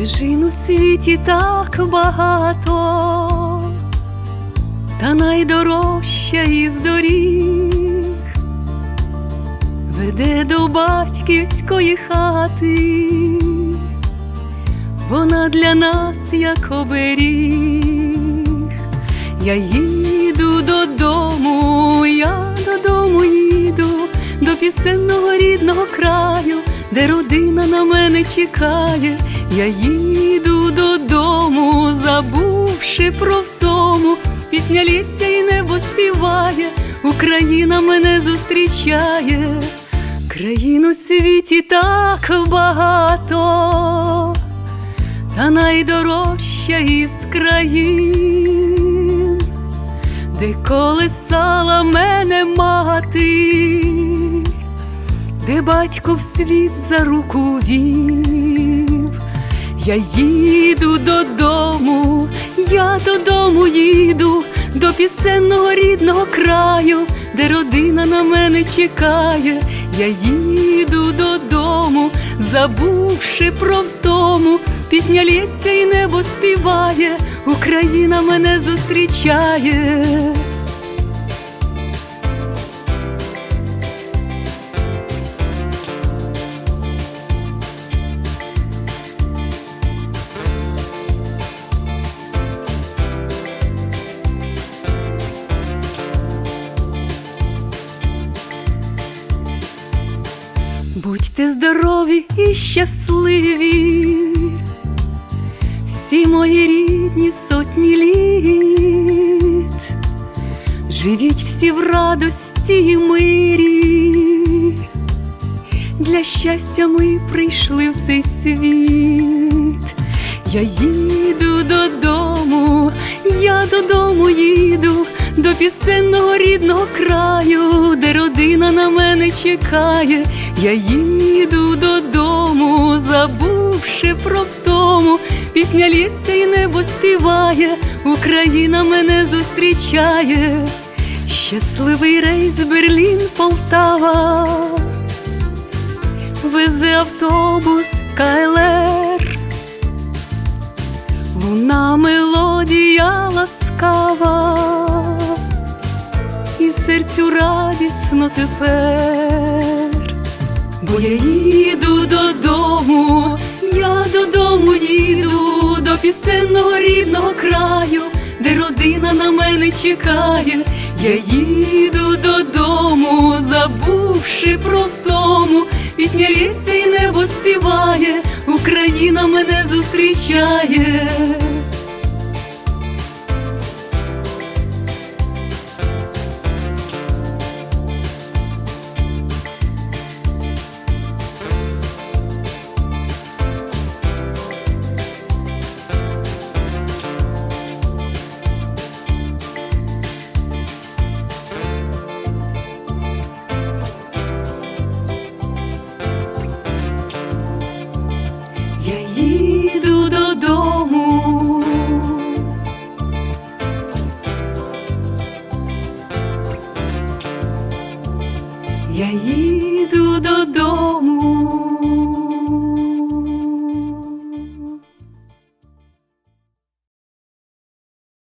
Стежин у світі так багато, та найдорожча із доріг веде до батьківської хати, вона для нас як оберіг. Я їду додому, я додому їду, до пісенного рідного краю, де родина на мене чекає. Я їду додому, забувши про втому, пісня лється і небо співає, Україна мене зустрічає, країн у світі так багато, та найдорожча із країн, де колесала мене мати, де батько в світ за руку вів. Я їду додому, я додому їду, до пісенного рідного краю, де родина на мене чекає. Я їду додому, забувши про втому, пісня лється і небо співає, Україна мене зустрічає. Будьте здорові і щасливі, всі мої рідні сотні літ, живіть всі в радості і мирі, для щастя ми прийшли в цей світ. Я їду додому, я додому їду, до пісенного рідного краю, де родина на мене чекає. Я їду додому, забувши про втому, пісня лється і небо співає, Україна мене зустрічає, щасливий рейс Берлін Полтава, везе автобус КЛР, луна мелодія ласкава, серцю радісно тепер. Бо я їду додому, я додому їду, до пісенного рідного краю, де родина на мене чекає. Я їду додому, забувши про втому, пісня лється і небо співає, Україна мене зустрічає. Я їду додому.